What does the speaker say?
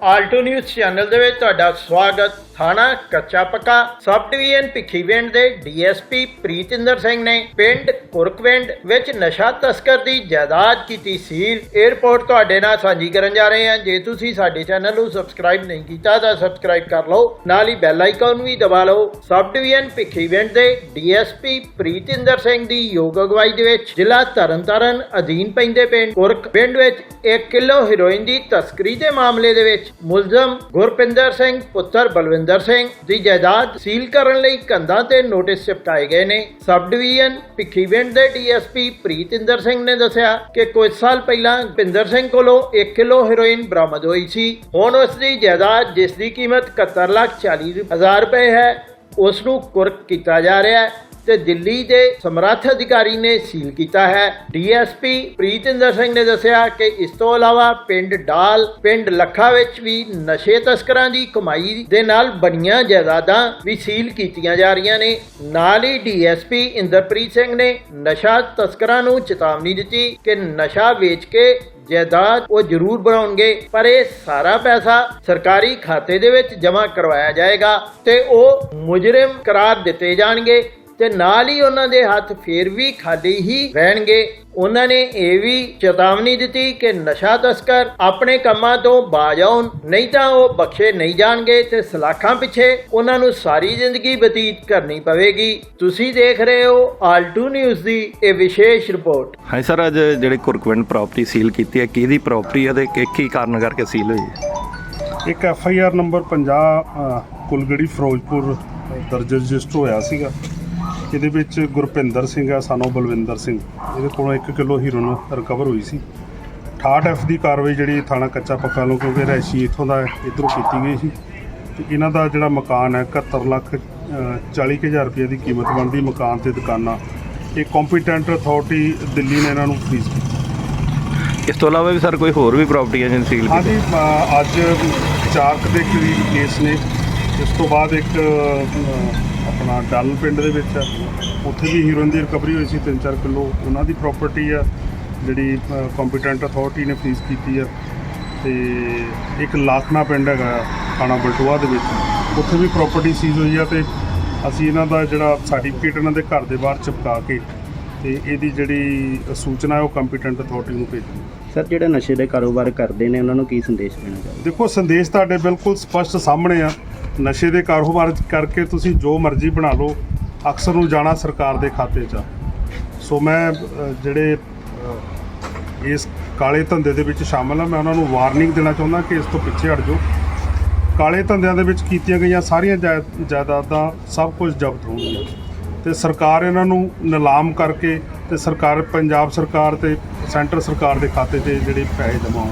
Alto news channel ਦੇ ਵਿੱਚ ਤੁਹਾਡਾ ਸਵਾਗਤ ਥਾਣਾ ਕੱਚਾ ਪੱਕਾ ਸਬ ਡਿਵੀਜ਼ਨ ਭਿੱਖੀਵਿੰਡ ਦੇ ਡੀਐਸਪੀ ਪ੍ਰੀਤਿੰਦਰ ਸਿੰਘ ਨੇ ਪਿੰਡ ਕੁਰਕਵਿੰਡ ਵਿੱਚ ਨਸ਼ਾ ਤਸਕਰ ਦੀ ਜਾਇਦਾਦ ਕੀਤੀ ਸੀਲ। ਇਹ ਤੁਹਾਡੇ ਨਾਲ ਸਾਂਝੀ ਕਰਨ ਜਾ ਰਹੇ ਹਾਂ। ਜੇ ਤੁਸੀਂ ਸਾਡੇ ਚੈਨਲ ਨੂੰ ਸਬਸਕ੍ਰਾਈਬ ਨਹੀਂ ਕੀਤਾ ਤਾਂ ਸਬਸਕ੍ਰਾਈਬ ਕਰ ਲਓ। ਨਾਲ ਹੀ ਬੈਲ ਆਈਕਨ ਵੀ ਦਬਾ ਲਓ। ਸਬ ਡਿਵੀਜ਼ਨ ਭਿੱਖੀਵਿੰਡ ਦੇ ਡੀਐਸਪੀ ਪ੍ਰੀਤਿੰਦਰ ਸਿੰਘ ਦੀ ਯੋਗ ਅਗਵਾਈ ਦੇ ਵਿੱਚ ਜ਼ਿਲ੍ਹਾ ਤਰਨਤਾਰਨ ਅਧੀਨ ਪੈਂਦੇ ਪਿੰਡ ਕੁਰਕ ਪਿੰਡ ਵਿੱਚ 1 ਕਿਲੋ ਹੀਰੋਇਨ ਦੀ ਤਸਕਰੀ ਦੇ ਮਾਮਲੇ ਦੇ ਵਿੱਚ ਮੁਲਜ਼ਮ ਗੁਰਪਿੰਦਰ ਸਿੰਘ, ਪੁੱਤਰ ਬਲਵਿੰਦਰ ਸਿੰਘ ਦੀ ਜਾਇਦਾਦ ਸੀਲ ਕਰਨ ਲਈ ਕੰਧਾਂ ਤੇ ਨੋਟਿਸ ਚਿਪਕਾਏ ਗਏ ਨੇ। ਸਬ ਡਿਵੀਜ਼ਨ ਭਿੱਖੀਵਿੰਡ ਦੇ ਡੀਐਸਪੀ ਪ੍ਰੀਤਿੰਦਰ ਸਿੰਘ ਨੇ ਦੱਸਿਆ ਕਿ ਕੁਝ ਸਾਲ ਪਹਿਲਾਂ ਪਿੰਦਰ ਸਿੰਘ ਕੋਲੋਂ 1 ਕਿਲੋ ਹੈਰੋਇਨ ਬਰਾਮਦ ਹੋਈ ਸੀ। ਹੁਣ ਉਸ ਦੀ ਜਾਇਦਾਦ, ਜਿਸ ਦੀ ਕੀਮਤ 71 ਲੱਖ 40 ਹਜ਼ਾਰ ਰੁਪਏ ਹੈ, ਉਸ ਨੂੰ ਕੁਰਕ ਕੀਤਾ ਜਾ ਰਿਹਾ ਹੈ। ਤੇ ਦਿੱਲੀ ਦੇ ਸਮਰੱਥ ਅਧਿਕਾਰੀ ਨੇ ਸੀਲ ਕੀਤਾ ਹੈ। ਡੀਐਸਪੀ ਪ੍ਰੀਤਿੰਦਰ ਸਿੰਘ ਨੇ ਦੱਸਿਆ ਕਿ ਇਸ ਤੋਂ ਇਲਾਵਾ ਪਿੰਡ ਡਾਲ, ਪਿੰਡ ਲੱਖਾ ਵਿੱਚ ਵੀ ਨਸ਼ੇ ਤਸਕਰਾਂ ਦੀ ਕਮਾਈ ਦੇ ਨਾਲ ਬਣੀਆਂ ਜਾਇਦਾਦਾਂ ਵੀ ਸੀਲ ਕੀਤੀਆਂ ਜਾ ਰਹੀਆਂ ਨੇ। ਨਾਲ ਹੀ ਡੀਐਸਪੀ ਇੰਦਰਪ੍ਰੀਤ ਸਿੰਘ ਨੇ ਨਸ਼ਾ ਤਸਕਰਾਂ ਨੂੰ ਚੇਤਾਵਨੀ ਦਿੱਤੀ ਕਿ ਨਸ਼ਾ ਵੇਚ ਕੇ ਜਾਇਦਾਦ ਉਹ ਜ਼ਰੂਰ ਬਣਾਉਣਗੇ, ਪਰ ਇਹ ਸਾਰਾ ਪੈਸਾ ਸਰਕਾਰੀ ਖਾਤੇ ਦੇ ਵਿੱਚ ਜਮ੍ਹਾਂ ਕਰਵਾਇਆ ਜਾਏਗਾ ਤੇ ਉਹ ਮੁਜਰਮ ਕਰਾਰ ਦਿੱਤੇ ਜਾਣਗੇ। ਤੇ ਨਾਲ ਹੀ ਉਹਨਾਂ ਦੇ ਹੱਥ ਫੇਰ ਵੀ ਖਾਲੀ ਹੀ ਰਹਿਣਗੇ। ਉਹਨਾਂ ਨੇ ਇਹ ਵੀ ਚੇਤਾਵਨੀ ਦਿੱਤੀ ਕਿ ਨਸ਼ਾ ਤਸਕਰ ਆਪਣੇ ਕੰਮਾਂ ਤੋਂ ਬਾਜ ਆਉਣ ਨਹੀਂ ਤਾਂ ਉਹ ਬਖਸ਼ੇ ਨਹੀਂ ਜਾਣਗੇ ਤੇ ਸਲਾਖਾਂ ਪਿੱਛੇ ਉਹਨਾਂ ਨੂੰ ਸਾਰੀ ਜ਼ਿੰਦਗੀ ਬਤੀਤ ਕਰਨੀ ਪਵੇਗੀ। ਤੁਸੀਂ ਦੇਖ ਰਹੇ ਹੋ ਆਲਟੂ ਨਿਊਜ਼ ਦੀ ਇਹ ਵਿਸ਼ੇਸ਼ ਰਿਪੋਰਟ। ਹਾਂ ਸਰ ਅੱਜ ਜਿਹੜੇ ਕੁਰਕਵਿੰਡ ਪ੍ਰਾਪਰਟੀ ਸੀਲ ਕੀਤੀ ਹੈ ਕਿਹਦੀ ਪ੍ਰਾਪਰਟੀ ਹੈ ਤੇ ਕਿ- ਕੀ ਕਾਰਨ ਕਰਕੇ ਸੀਲ ਹੋਈ ਹੈ? ਇੱਕ ਐਫ ਆਈ ਆਰ ਨੰਬਰ 50 ਅ, ਕੁਲਗੜੀ ਫਿਰੋਜ਼ਪੁਰ ਦਰਜ ਰਜਿਸਟਰ ਹੋਇਆ ਸੀਗਾ। ਇਹਦੇ ਵਿੱਚ ਗੁਰਪਿੰਦਰ ਸਿੰਘ ਆ ਸਾਨੂੰ ਬਲਵਿੰਦਰ ਸਿੰਘ। ਇਹਦੇ ਕੋਲੋਂ 1 ਕਿਲੋ ਹੀਰੋਇਨ ਰਿਕਵਰ ਹੋਈ ਸੀ। 68 ਐਫ ਦੀ ਕਾਰਵਾਈ ਜਿਹੜੀ ਥਾਣਾ ਕੱਚਾ ਪੱਕਾ ਲੋ ਕਿਉਂਕਿ ਰੈਸ਼ੀ ਇੱਥੋਂ ਦਾ ਇਧਰੋਂ ਕੀਤੀ ਗਈ ਸੀ। ਤੇ ਇਹਨਾਂ ਦਾ ਜਿਹੜਾ ਮਕਾਨ ਹੈ 71 ਲੱਖ 40 ਹਜ਼ਾਰ ਰੁਪਏ ਦੀ ਕੀਮਤ ਬਣਦੀ ਮਕਾਨ ਤੇ ਦੁਕਾਨਾਂ। ਇਹ ਕੰਪੀਟੈਂਟ ਅਥਾਰਟੀ ਦਿੱਲੀ ਨੇ ਇਹਨਾਂ ਨੂੰ ਫੀਸ ਕੀਤੀ। ਇਸ ਤੋਂ ਇਲਾਵਾ ਵੀ ਸਰ ਕੋਈ ਹੋਰ ਵੀ ਪ੍ਰਾਪਰਟੀ ਹੈ ਜਿਹਨੂੰ ਸੀਲ ਕੀਤੀ? ਹਾਂਜੀ ਅੱਜ ਚਾਰਕ ਦੇ ਕਰੀਬ ਕੇਸ ਨੇ। ਇਸ ਤੋਂ ਬਾਅਦ ਇੱਕ ਆਪਣਾ ਡੱਲ ਪਿੰਡ ਦੇ ਵਿੱਚ ਉੱਥੇ ਵੀ ਹੀਰੋਇਨ ਦੀ ਰਿਕਵਰੀ ਹੋਈ ਸੀ 3-4 ਕਿਲੋ। ਉਹਨਾਂ ਦੀ ਪ੍ਰਾਪਰਟੀ ਆ ਜਿਹੜੀ ਕੰਪੀਟੈਂਟ ਅਥਾਰਟੀ ਨੇ ਫੀਸ ਕੀਤੀ ਆ ਤੇ ਇੱਕ ਲਾਖਣਾ ਪਿੰਡ ਹੈਗਾ ਥਾਣਾ ਬਲਟੋਆ ਦੇ ਵਿੱਚ। ਉੱਥੇ ਵੀ ਪ੍ਰਾਪਰਟੀ ਸੀਜ਼ ਹੋਈ ਆ ਤੇ ਅਸੀਂ ਇਹਨਾਂ ਦਾ ਜਿਹੜਾ ਸਰਟੀਫਿਕੇਟ ਇਹਨਾਂ ਦੇ ਘਰ ਦੇ ਬਾਹਰ ਚਿਪਕਾ ਕੇ ਤੇ ਇਹਦੀ ਜਿਹੜੀ ਸੂਚਨਾ ਉਹ ਕੰਪੀਟੈਂਟ ਅਥਾਰਟੀ ਨੂੰ ਭੇਜੀ ਸਰ ਜਿਹੜੇ ਨਸ਼ੇ ਦੇ ਕਾਰੋਬਾਰ ਕਰਦੇ ਨੇ ਉਹਨਾਂ ਨੂੰ ਕੀ ਸੰਦੇਸ਼ ਦੇਣਾ ਚਾਹੀਦਾ ਦੇਖੋ ਸੰਦੇਸ਼ ਤੁਹਾਡੇ ਬਿਲਕੁਲ ਸਪਸ਼ਟ ਸਾਹਮਣੇ ਆ। ਨਸ਼ੇ ਦੇ ਕਾਰੋਬਾਰ ਕਰਕੇ ਤੁਸੀਂ ਜੋ ਮਰਜ਼ੀ ਬਣਾ ਲਓ, ਅਕਸਰ ਨੂੰ ਜਾਣਾ ਸਰਕਾਰ ਦੇ ਖਾਤੇ 'ਚ ਸੋ ਮੈਂ ਜਿਹੜੇ ਇਸ ਕਾਲੇ ਧੰਦੇ ਦੇ ਵਿੱਚ ਸ਼ਾਮਲ ਆ ਮੈਂ ਉਹਨਾਂ ਨੂੰ ਵਾਰਨਿੰਗ ਦੇਣਾ ਚਾਹੁੰਦਾ ਕਿ ਇਸ ਤੋਂ ਪਿੱਛੇ ਹਟ ਜਾਓ। ਕਾਲੇ ਧੰਦਿਆਂ ਦੇ ਵਿੱਚ ਕੀਤੀਆਂ ਗਈਆਂ ਸਾਰੀਆਂ ਜਾਇ- ਜਾਇਦਾਦਾਂ ਸਭ ਕੁਝ ਜ਼ਬਤ ਹੋਣਗੀਆਂ ਤੇ ਸਰਕਾਰ ਇਹਨਾਂ ਨੂੰ ਨਿਲਾਮ ਕਰਕੇ ਤੇ ਸਰਕਾਰ, ਪੰਜਾਬ ਸਰਕਾਰ ਤੇ ਸੈਂਟਰ ਸਰਕਾਰ ਦੇ ਖਾਤੇ 'ਤੇ ਜਿਹੜੇ ਪੈਸੇ ਜਮ੍ਹਾਂ